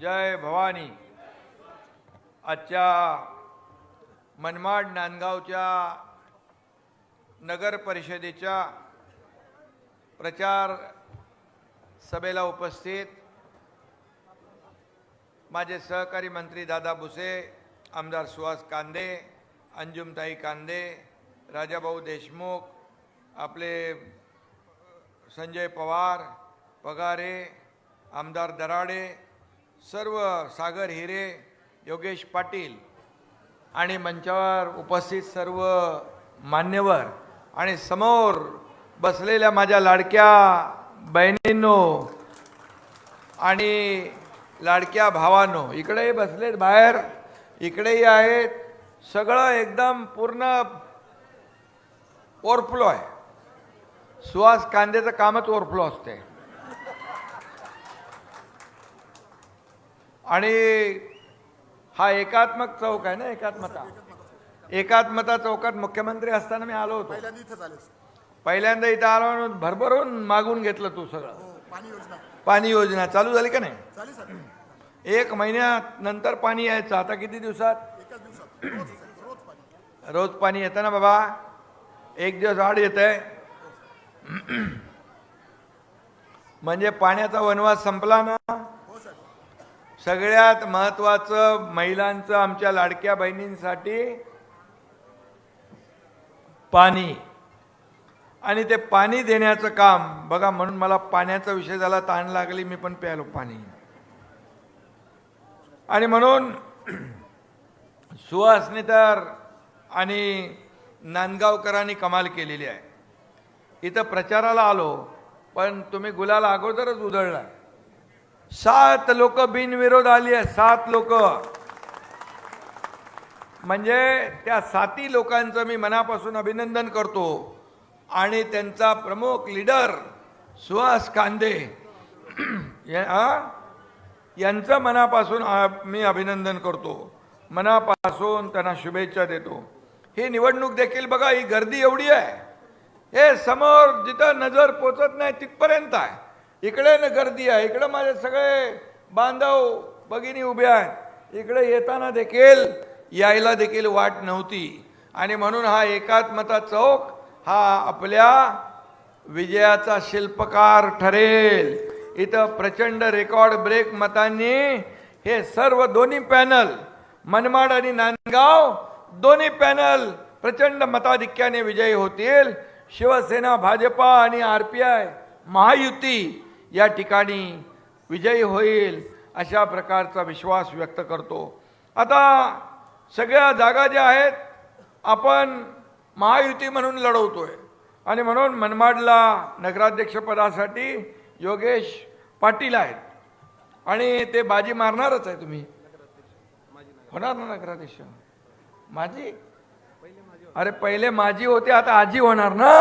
जय भवानी. आजच्या मनमाड नांदगावच्या नगर परिषदेच्या प्रचार सभेला उपस्थित माझे सहकारी मंत्री दादा भुसे आमदार सुहास कांदे अंजुमताई कांदे राजाभाऊ देशमुख आपले संजय पवार पगारे आमदार दराडे सर्व सागर हिरे योगेश पाटील आणि मंचावर उपस्थित सर्व मान्यवर आणि समोर बसलेल्या माझ्या लाडक्या बहिणींनो आणि लाडक्या भावांनो इकडेही बसलेत बाहेर इकडेही आहेत सगळं एकदम पूर्ण ओव्हरफ्लो आहे. सुहास कांद्याचं कामच ओव्हरफ्लो असते आणि हा एकात्मक चौक आहे ना एकात्मता. एकात्मता चौकात मुख्यमंत्री असताना मी आलो होतो. पहिल्यांदा इथंच आले पहिल्यांदा इथं आलो आणि भरभरून मागून घेतलं तू सगळं. हो पाणी योजना. पाणी योजना. चालू झाली का नाही? झाली सर एक महिन्यात नंतर पाणी यायचं. आता किती दिवसात? एकाच दिवसात. रोज सर रोज पाणी. रोज पाणी येतं ना बाबा. एक दिवस आड येत आहे म्हणजे पाण्याचा वनवास संपला ना? हो सगळ्यात महत्वाचं महिलांचं आमच्या लाडक्या बहिणींसाठी पाणी. आणि ते पाणी देण्याचं काम बघा म्हणून मला पाण्याचा विषय झाला ताण लागली मी पण प्यायलो पाणी. आणि म्हणून सुहासनीतर आणि नांदगावकरांनी कमाल केलेली आहे. इथं प्रचाराला आलो पण तुम्ही गुलाल अगोदरच उधळला सात लोक बिनविरोध आली आहे सात लोक. म्हणजे त्या साती लोकांचं मी मनापासून अभिनंदन करतो. आणि त्यांचा प्रमुख लीडर सुहास कांदे यांचं मनापासून मी अभिनंदन करतो. मनापासून त्यांना शुभेच्छा देतो. ही निवडणूक देखील बघा ही गर्दी एवढी आहे. हे समोर जिथं नजर पोचत नाही तिथपर्यंत आहे. इकडे न गर्दी आहे इकडे माझे सगळे बांधव भगिनी उभे आहेत. इकडे येताना देखील यायला देखील वाट नव्हती. आणि म्हणून हा एकात्मता चौक हा आपल्या विजयाचा शिल्पकार ठरेल. इथं प्रचंड रेकॉर्ड ब्रेक मतांनी हे सर्व दोन्ही पॅनल मनमाड आणि नांदगाव दोन्ही पॅनल प्रचंड मताधिक्याने विजयी होतील. शिवसेना भाजपा आणि आर पी आय महायुती या ठिकाणी विजयी होईल अशा प्रकारचा विश्वास व्यक्त करतो. आता सगळ्या जागा ज्या आहेत आपण महायुती म्हणून लढवतो आहे आणि म्हणून मनमाडला नगराध्यक्षपदासाठी योगेश पाटील आहेत. आणि ते बाजी मारणारच आहे तुम्ही. होणार ना नगराध्यक्ष? माझी अरे पहिले माझी होते आता आजी होणार ना?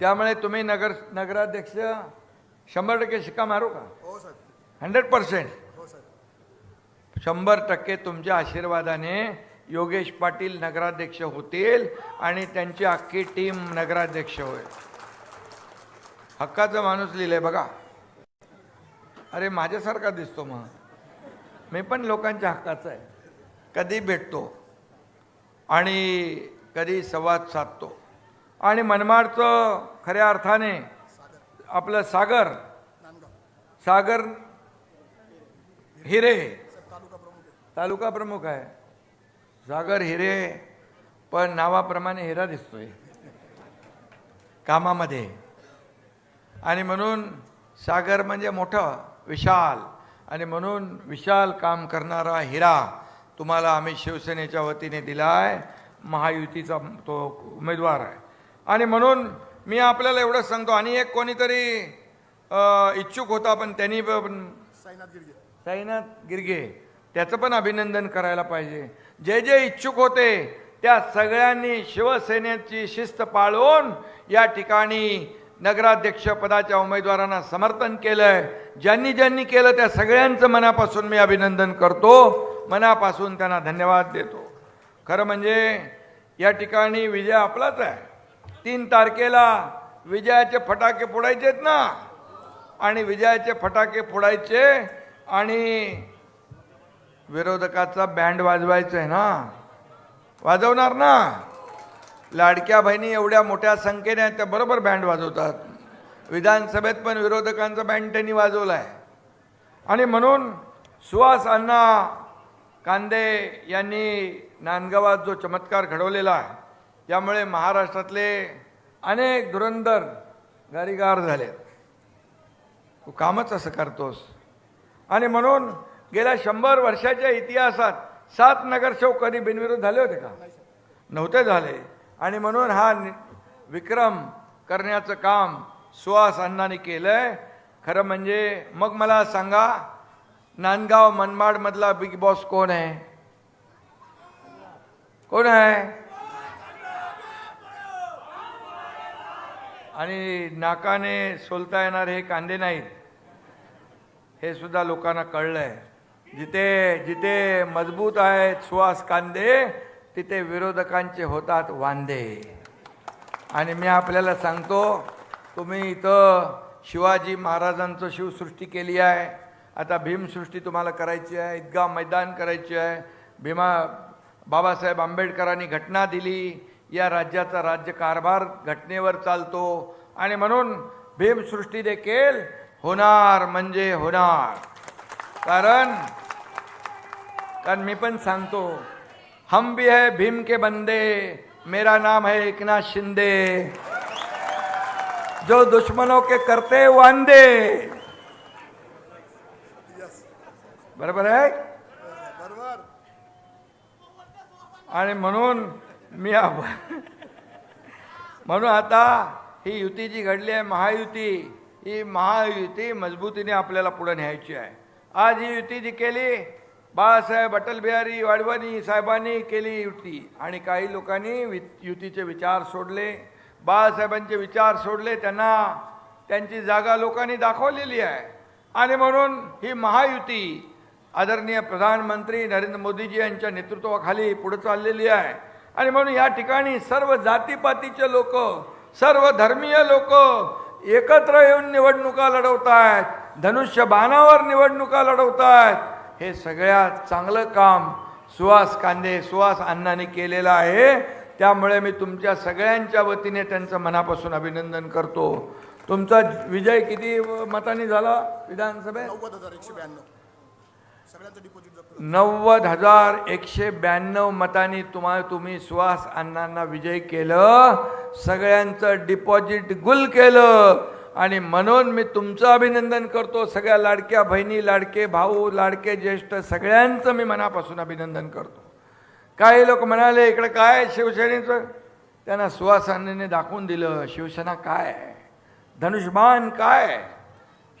त्यामुळे तुम्ही नगर नगराध्यक्ष शंभर टक्के शिक्का मारू का? हो सर. Hundred percent. हो सर. शंभर टक्के तुमच्या आशीर्वादाने योगेश पाटील नगराध्यक्ष होतील आणि त्यांची अख्खी टीम नगराध्यक्ष होईल. हक्काचा माणूस लिहिलंय बघा. अरे माझ्यासारखा दिसतो मग. मी पण लोकांच्या हक्काचा आहे. कधी भेटतो आणि कधी संवाद साधतो. आणि मनमाडचं खऱ्या अर्थाने आपलं सागर सागर हिरे तालुका प्रमुख आहे. तालुका प्रमुख आहे सागर हिरे पण नावाप्रमाणे हिरा दिसतोय. कामामध्ये. आणि म्हणून सागर म्हणजे मोठं विशाल. आणि म्हणून विशाल काम करणारा हिरा तुम्हाला आम्ही शिवसेनेच्या वतीने दिला आहे महायुतीचा तो उमेदवार आहे. आणि म्हणून मी आपल्याला एवढंच सांगतो. आणि एक कोणीतरी इच्छुक होता पण त्यांनी पण साईनाथ गिरगे. साईनाथ गिरगे त्याचं पण अभिनंदन करायला पाहिजे. जे जे इच्छुक होते त्या सगळ्यांनी शिवसेनेची शिस्त पाळून या ठिकाणी नगराध्यक्ष पदाच्या उमेदवारांना समर्थन केलंय. ज्यांनी ज्यांनी केलं त्या सगळ्यांचं मनापासून मी अभिनंदन करतो. मनापासून त्यांना धन्यवाद देतो. खरं म्हणजे या ठिकाणी विजय आपलाच आहे. तीन तारखेला विजयाचे फटाके फोडायचे आहेत ना? आणि विजयाचे फटाके फोडायचे आणि विरोधकाचा बँड वाजवायचं आहे ना? वाजवणार ना? लाडक्या बहिणी एवढ्या मोठ्या संख्येने आहेत त्या बरोबर बँड वाजवतात. विधानसभेत पण विरोधकांचा बँड त्यांनी वाजवला आहे आणि म्हणून सुहास अण्णा कांदे यांनी नांदगावात जो चमत्कार घडवलेला आहे त्यामुळे महाराष्ट्रातले अनेक धुरंधर गारीगार झाले. तू कामच असं करतोस. आणि म्हणून गेल्या शंभर वर्षाच्या इतिहासात सात नगरसेवक कधी बिनविरोध झाले होते का? नव्हते झाले. आणि म्हणून हा विक्रम करण्याचं काम सुहास अण्णांनी आहे खरं म्हणजे मग मला सांगा नांदगाव मनमाडमधला बिग बॉस कोण आहे? कोण आहे? आणि नाकाने सोलता येणार हे कांदे नाहीत. हे सुद्धा लोकांना कळलं आहे जिथे जिथे मजबूत आहेत सुहास कांदे तिथे विरोधकांचे होतात वांदे. आणि मी आपल्याला सांगतो तुम्ही इथं शिवाजी महाराजांचं शिवसृष्टी केली आहे. आता भीमसृष्टी तुम्हाला करायची आहे ईदगाह मैदान करायची आहे. भीमा बाबासाहेब आंबेडकरांनी घटना दिली. या राज्याचा राज्यकारभार घटनेवर चालतो आणि म्हणून भीमसृष्टी देखील होणार म्हणजे होणार. कारण कारण मी पण सांगतो हम भी है भीम के बंदे मेरा नाम है एकनाथ शिंदे. जो दुश्मनों के करते वांदे बरोबर आहे आणि म्हणून मी आप- म्हणून आता ही युती जी घडली आहे महायुती ही महायुती मजबूतीने आपल्याला पुढे न्यायची आहे. आज ही युती जी केली बाळासाहेब अटल बिहारी वाडवानी साहेबांनी केली युती आणि काही लोकांनी वि युतीचे विचार सोडले. बाळासाहेबांचे विचार सोडले त्यांना त्यांची जागा लोकांनी दाखवलेली आहे. आणि म्हणून ही महायुती आदरणीय प्रधानमंत्री नरेंद्र मोदीजी यांच्या नेतृत्वाखाली पुढे चाललेली आहे. आणि म्हणून या ठिकाणी सर्व जातीपातीचे लोक सर्व धर्मीय लोक एकत्र येऊन निवडणुका लढवत आहेत धनुष्य बाणावर निवडणुका लढवत आहेत हे सगळ्यात चांगलं काम सुहास कांदे सुहास अण्णांनी केलेलं आहे. त्यामुळे मी तुमच्या सगळ्यांच्या वतीने त्यांचं मनापासून अभिनंदन करतो. तुमचा विजय किती मतांनी झाला विधानसभेत? नव्वद हजार एकशे ब्याण्णव मतांनी तुम्हाला तुम्ही सुहास अण्णांना विजय केलं. सगळ्यांचं डिपॉझिट गुल केलं. आणि म्हणून मी तुमचं अभिनंदन करतो. सगळ्या लाडक्या बहिणी लाडके भाऊ लाडके ज्येष्ठ सगळ्यांचं मी मनापासून अभिनंदन करतो. काही लोक म्हणाले इकडे काय आहे शिवसेनेचं? त्यांना सुहास अण्णांनी दाखवून दिलं शिवसेना काय? आहे धनुष्यबाण काय? आहे?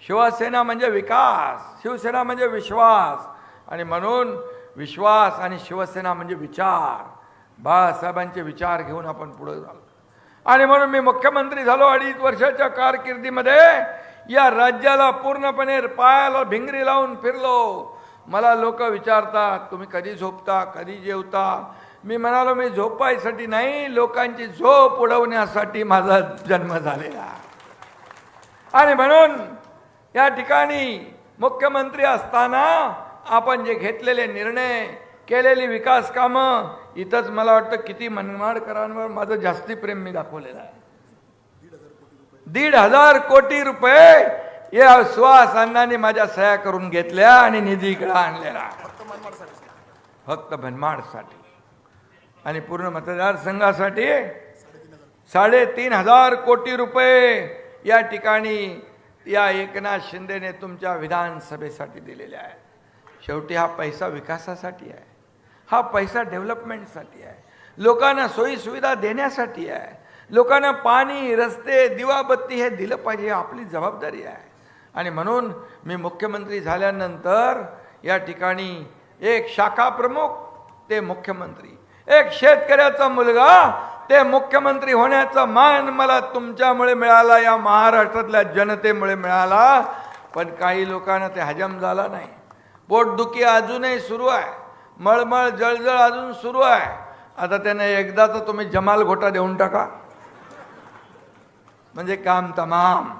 शिवसेना म्हणजे विकास शिवसेना म्हणजे विश्वास. आणि म्हणून विश्वास आणि शिवसेना म्हणजे विचार. बाळासाहेबांचे विचार घेऊन आपण पुढे झालो आणि म्हणून मी मुख्यमंत्री झालो अडीच वर्षाच्या कारकिर्दीमध्ये. या राज्याला पूर्णपणे पायाला भिंगरी लावून फिरलो. मला लोक विचारतात तुम्ही कधी झोपता? कधी जेवता? मी म्हणालो मी झोपायसाठी नाही लोकांची झोप उडवण्यासाठी माझा जन्म झालेला. आणि म्हणून या ठिकाणी मुख्यमंत्री असताना आपण जे घेतलेले निर्णय केलेली विकास कामं इथंच मला वाटतं किती मनमाडकरांवर माझं जास्ती प्रेम मी दाखवलेलं आहे. दीड हजार कोटी रुपये या सुहास अण्णांनी माझ्या सह्या करून घेतल्या आणि निधी इकडे आणलेला फक्त मनमाडसाठी. भनमाडसाठी आणि पूर्ण मतदारसंघासाठी साडेतीन हजार कोटी रुपये या ठिकाणी या एकनाथ शिंदेने तुमच्या विधानसभेसाठी दिलेल्या आहे. शेवटी हा पैसा विकासासाठी आहे. हा पैसा डेव्हलपमेंटसाठी आहे. लोकांना सोयीसुविधा देण्यासाठी आहे. लोकांना पाणी रस्ते दिवाबत्ती हे दिलं पाहिजे आपली जबाबदारी आहे. आणि म्हणून मी मुख्यमंत्री झाल्यानंतर या ठिकाणी एक शाखा प्रमुख ते मुख्यमंत्री. एक शेतकऱ्याचा मुलगा ते मुख्यमंत्री होण्याचा मान मला तुमच्यामुळे मिळाला या महाराष्ट्रातल्या जनतेमुळे मिळाला. पण काही लोकांना ते हजम झाला नाही. पोटदुखी अजूनही सुरू आहे. मळमळ जळजळ अजून सुरू आहे. आता त्यांना तर तुम्ही जमाल घोटा देऊन टाका. म्हणजे काम तमाम.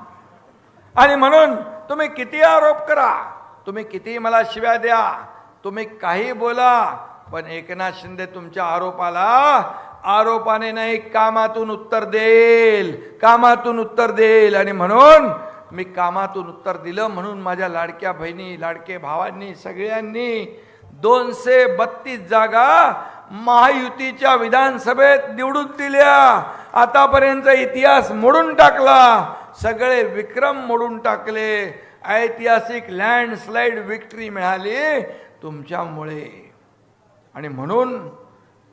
आणि म्हणून तुम्ही किती आरोप करा तुम्ही किती मला शिव्या द्या तुम्ही काही बोला पण एकनाथ शिंदे तुमच्या आरोपाला आरोपाने नाही कामातून उत्तर देईल कामातून उत्तर देईल. आणि म्हणून मी कामातून उत्तर दिलं म्हणून माझ्या लाडक्या बहिणी लाडके भावांनी सगळ्यांनी दोनशे बत्तीस जागा महायुतीच्या विधानसभेत निवडून दिल्या. आतापर्यंत इतिहास मोडून टाकला. सगळे विक्रम मोडून टाकले. ऐतिहासिक लँडस्लाईड विक्ट्री मिळाली. तुमच्यामुळे. आणि म्हणून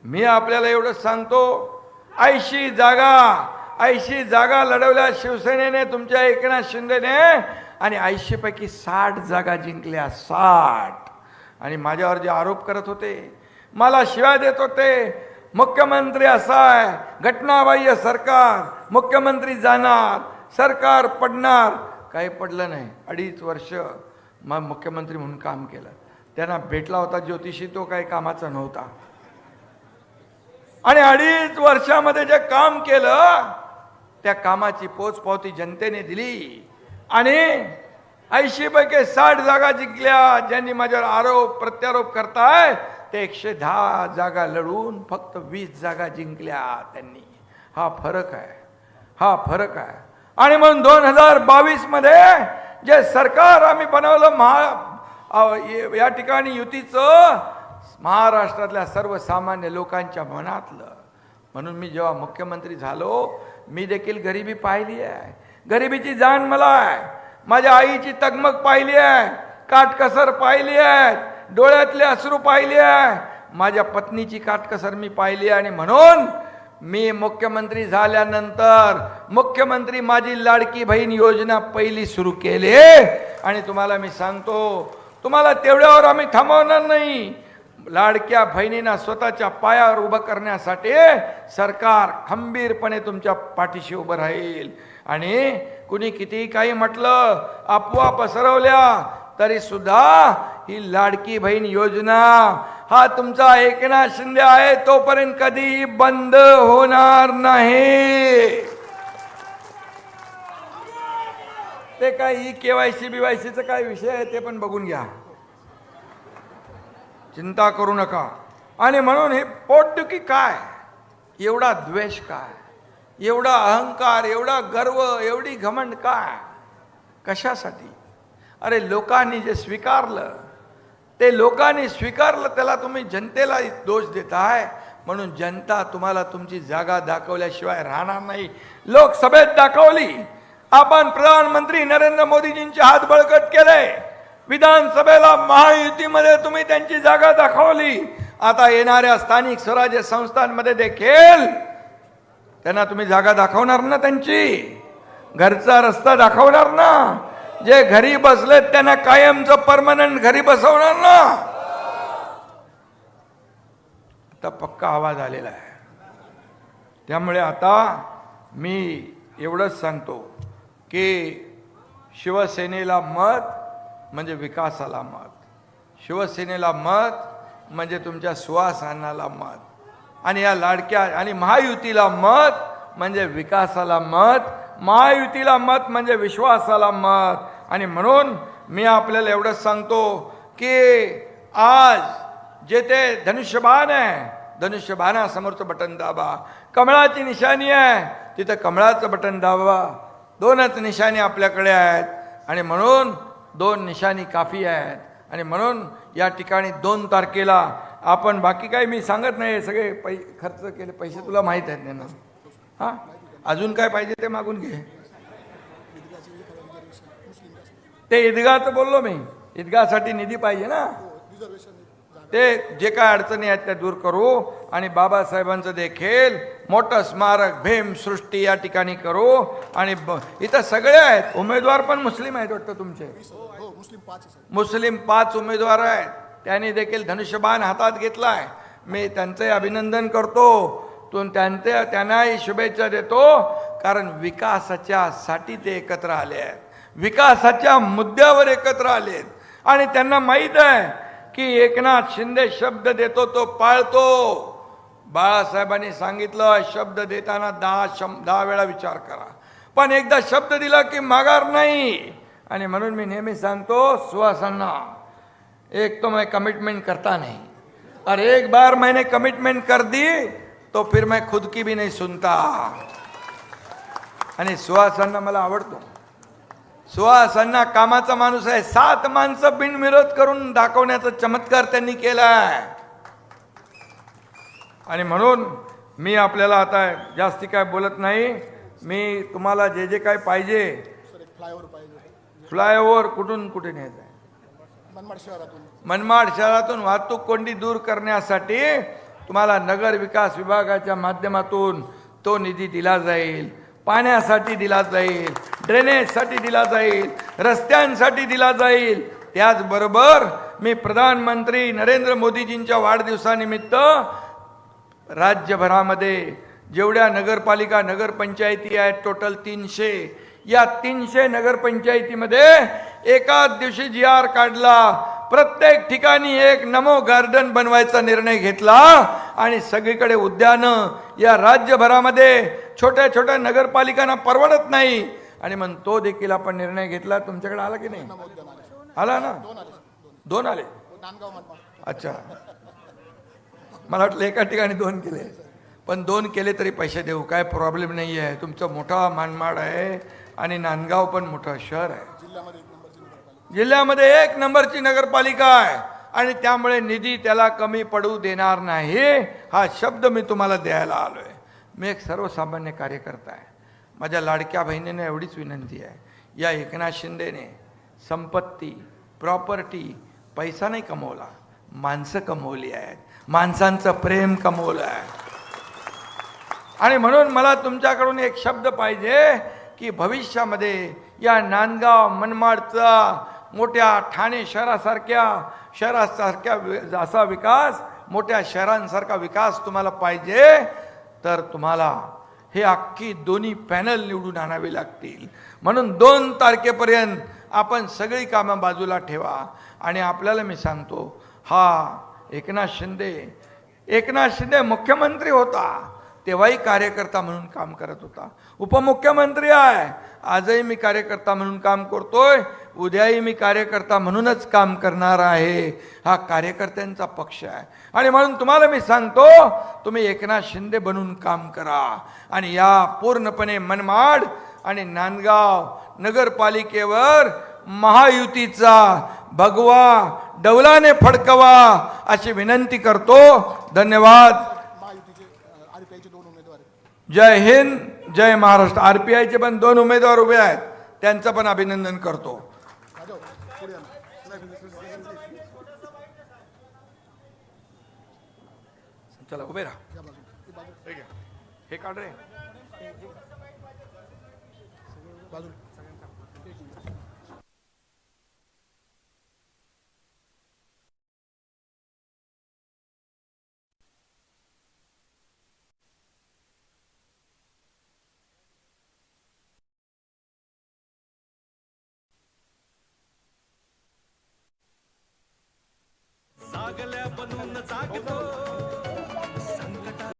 मी आपल्याला एवढंच सांगतो ऐंशी जागा ऐंशी जागा लढवल्या शिवसेनेने तुमच्या एकनाथ शिंदेने आणि ऐंशीपैकी साठ जागा जिंकल्या साठ. आणि माझ्यावर जे आरोप करत होते मला शिवाय देत होते मुख्यमंत्री असा आहे घटनाबाह्य सरकार मुख्यमंत्री जाणार सरकार पडणार काही पडलं नाही. अडीच वर्ष मग मुख्यमंत्री म्हणून काम केलं. त्यांना भेटला होता ज्योतिषी तो काही कामाचा नव्हता. आणि अडीच वर्षामध्ये जे काम केलं त्या कामाची पोचपावती जनतेने दिली. आणि ऐंशी पैकी साठ जागा जिंकल्या. ज्यांनी माझ्यावर आरोप प्रत्यारोप करताय ते एकशे दहा जागा लढून फक्त वीस जागा जिंकल्या त्यांनी. हा फरक आहे. हा फरक आहे. आणि म्हणून दोन हजार बावीसमध्ये जे सरकार आम्ही बनवलं महा ये- या ठिकाणी युतीचं महाराष्ट्रातल्या सर्वसामान्य लोकांच्या मनातलं. म्हणून मी जेव्हा मुख्यमंत्री झालो मी देखील गरिबी पाहिली आहे. गरिबीची जाण मला आहे. माझ्या आईची तगमग पाहिली आहे. काटकसर पाहिली आहे. डोळ्यातले अश्रू पाहिले आहे. माझ्या पत्नीची काटकसर मी पाहिली आहे आणि म्हणून मी मुख्यमंत्री झाल्यानंतर मुख्यमंत्री माझी लाडकी बहीण योजना पहिली सुरू केली. आणि तुम्हाला मी सांगतो तुम्हाला तेवढ्यावर आम्ही थांबवणार नाही. लाडक्या बहिणींना स्वतःच्या पायावर उभं करण्यासाठी सरकार खंबीरपणे तुमच्या पाठीशी उभं राहील. आणि कुणी कितीही काही म्हटलं अफवा पसरवल्या तरी सुद्धा ही लाडकी बहीण योजना हा तुमचा एकनाथ शिंदे आहे तोपर्यंत कधी बंद होणार नाही. ते काय E K Y C B Y सीचा काय विषय आहे ते पण बघून घ्या. चिंता करू नका. आणि म्हणून हे पोटदुखी काय? एवढा द्वेष काय? एवढा अहंकार एवढा गर्व एवढी घमंड काय? कशासाठी? अरे लोकांनी जे स्वीकारलं ते लोकांनी स्वीकारलं त्याला तुम्ही जनतेला दोष देताय. म्हणून जनता तुम्हाला तुमची जागा दाखवल्याशिवाय राहणार नाही. लोकसभेत दाखवली. आपण प्रधानमंत्री नरेंद्र मोदीजींचे हात बळकट केले. विधानसभेला महायुतीमध्ये तुम्ही त्यांची जागा दाखवली. आता येणाऱ्या स्थानिक स्वराज्य संस्थांमध्ये देखील त्यांना तुम्ही जागा दाखवणार ना त्यांची? घरचा रस्ता दाखवणार ना? जे घरी बसलेत त्यांना कायमचं परमनंट घरी बसवणार ना? आता पक्का आवाज आलेला आहे. त्यामुळे आता मी एवढंच सांगतो. की शिवसेनेला मत म्हणजे विकासाला मत. शिवसेनेला मत म्हणजे तुमच्या सुवासनाला मत. आणि या लाडक्या आणि महायुतीला मत म्हणजे विकासाला मत. महायुतीला मत म्हणजे विश्वासाला मत. आणि म्हणून मी आपल्याला एवढंच सांगतो की आज जे ते धनुष्यबाण आहे धनुष्यबाणासमोरचं बटन दाबा. कमळाची निशाणी आहे तिथं कमळाचं बटन दाबा. दोनच निशाणी आपल्याकडे आहेत. आणि म्हणून दोन निशाणी काफी आहेत. आणि म्हणून या ठिकाणी दोन तारखेला आपण बाकी काही मी सांगत नाही सगळे पै खर्च केले पैसे तुला माहीत आहेत त्यांना हां? अजून काय पाहिजे ते मागून घे. ते ईदगाचं बोललो मी. ईदगासाठी निधी पाहिजे ना. हो, ते जे काय अडचणी आहेत त्या दूर करू आणि बाबासाहेबांचं देखील मोठं स्मारक भीम सृष्टी या ठिकाणी करू. आणि ब- इथं सगळे आहेत. उमेदवार पण मुस्लिम आहेत वाटतं तुमचे? मुस्लिम पाच मुस्लिम पाच उमेदवार आहेत. त्यांनी देखील धनुष्यबाण हातात घेतलाय. मी त्यांचे अभिनंदन करतो. तो त्यांचे त्यांनाही शुभेच्छा देतो. कारण विकासाच्या साठी ते एकत्र आले आहेत. विकासाच्या मुद्द्यावर एकत्र आले आहेत. आणि त्यांना माहीत आहे की एकनाथ शिंदे शब्द देतो तो पाळतो. बाळासाहेबांनी सांगितलं शब्द देताना दहा शं दहा वेळा विचार करा. पण एकदा शब्द दिला की माघार नाही. आणि म्हणून मी नेहमी सांगतो सुहासांना एक तो मैं कमिटमेंट करता नहीं. और एक बार मैंने कमिटमेंट कर दी तो फिर मैं खुद की भी नहीं सुनता. आणि सुहासांना मला आवडतो. सुहासांना कामाचा माणूस आहे. सात माणसं बिनविरोध करून दाखवण्याचा चमत्कार त्यांनी केलाय. आणि म्हणून मी आपल्याला आता जास्ती काय बोलत नाही. मी तुम्हाला जे जे काय पाहिजे फ्लायओव्हर पाहिजे फ्लायओव्हर कुठून कुठे न्यायचं आहे? मनमाड शहरातून. मनमाड शहरातून वाहतूक कोंडी दूर करण्यासाठी तुम्हाला नगर विकास विभागाच्या माध्यमातून तो निधी दिला जाईल. पाण्यासाठी दिला जाईल ड्रेनेजसाठी दिला जाईल रस्त्यांसाठी दिला जाईल. त्याचबरोबर मी प्रधानमंत्री नरेंद्र मोदीजींच्या वाढदिवसानिमित्त राज्यभरामध्ये जेवढ्या नगरपालिका नगरपंचायती आहेत टोटल तीनशे. या तीनशे नगरपंचायतीमध्ये एकाच दिवशी जी आर काढला. प्रत्येक ठिकाणी एक नमो गार्डन बनवायचा निर्णय घेतला आणि सगळीकडे उद्यानं या राज्यभरामध्ये छोट्या छोट्या नगरपालिकांना परवडत नाही. आणि मग तो देखील आपण निर्णय घेतला. तुमच्याकडे आला की नाही? आला ना? दोन आले. नांदगाव अच्छा. मला वाटलं एका ठिकाणी दोन केले. पण दोन केले तरी पैसे देऊ. काय प्रॉब्लेम नाही आहे तुमचं मोठा मानमाड आहे आणि नांदगाव पण मोठं शहर आहे. जिल्ह्यामध्ये एक नंबरची नगरपालिका आहे. आणि त्यामुळे निधी त्याला कमी पडू देणार नाही. हा शब्द मी तुम्हाला द्यायला आलो आहे मी एक सर्वसामान्य कार्यकर्ता आहे. माझ्या लाडक्या बहिणीने एवढीच विनंती आहे. या एकनाथ शिंदेने संपत्ती प्रॉपर्टी पैसा नाही कमवला. माणसं कमवली आहेत. माणसांचं प्रेम कमवलं आहे. आणि म्हणून मला तुमच्याकडून एक शब्द पाहिजे की भविष्यामध्ये या नांदगाव मनमाडचा मोठ्या ठाणे शहरासारख्या शहरासारख्या असा विकास मोठ्या शहरांसारखा विकास तुम्हाला पाहिजे तर तुम्हाला हे अख्खी दोन्ही पॅनल निवडून आणावे लागतील. म्हणून दोन तारखेपर्यंत आपण सगळी कामं बाजूला ठेवा. आणि आपल्याला मी सांगतो हा एकनाथ शिंदे एकनाथ शिंदे मुख्यमंत्री होता तेव्हाही कार्यकर्ता म्हणून काम करत होता. उपमुख्यमंत्री आहे आजही मी कार्यकर्ता म्हणून काम करतोय उद्याही मी कार्यकर्ता म्हणूनच काम करणार आहे. हा कार्यकर्त्यांचा पक्ष आहे. आणि म्हणून तुम्हाला मी सांगतो तुम्ही एकनाथ शिंदे बनून काम करा. आणि या पूर्णपणे मनमाड आणि नांदगाव नगरपालिकेवर महायुतीचा भगवा डौलाने फडकवा अशी विनंती करतो. धन्यवाद. जय हिंद. जय महाराष्ट्र. आर पी आयचे पण दोन उमेदवार उभे आहेत. त्यांचं पण अभिनंदन करतो. चला उभे राहा. हे हे काढ रे. Rock and roll.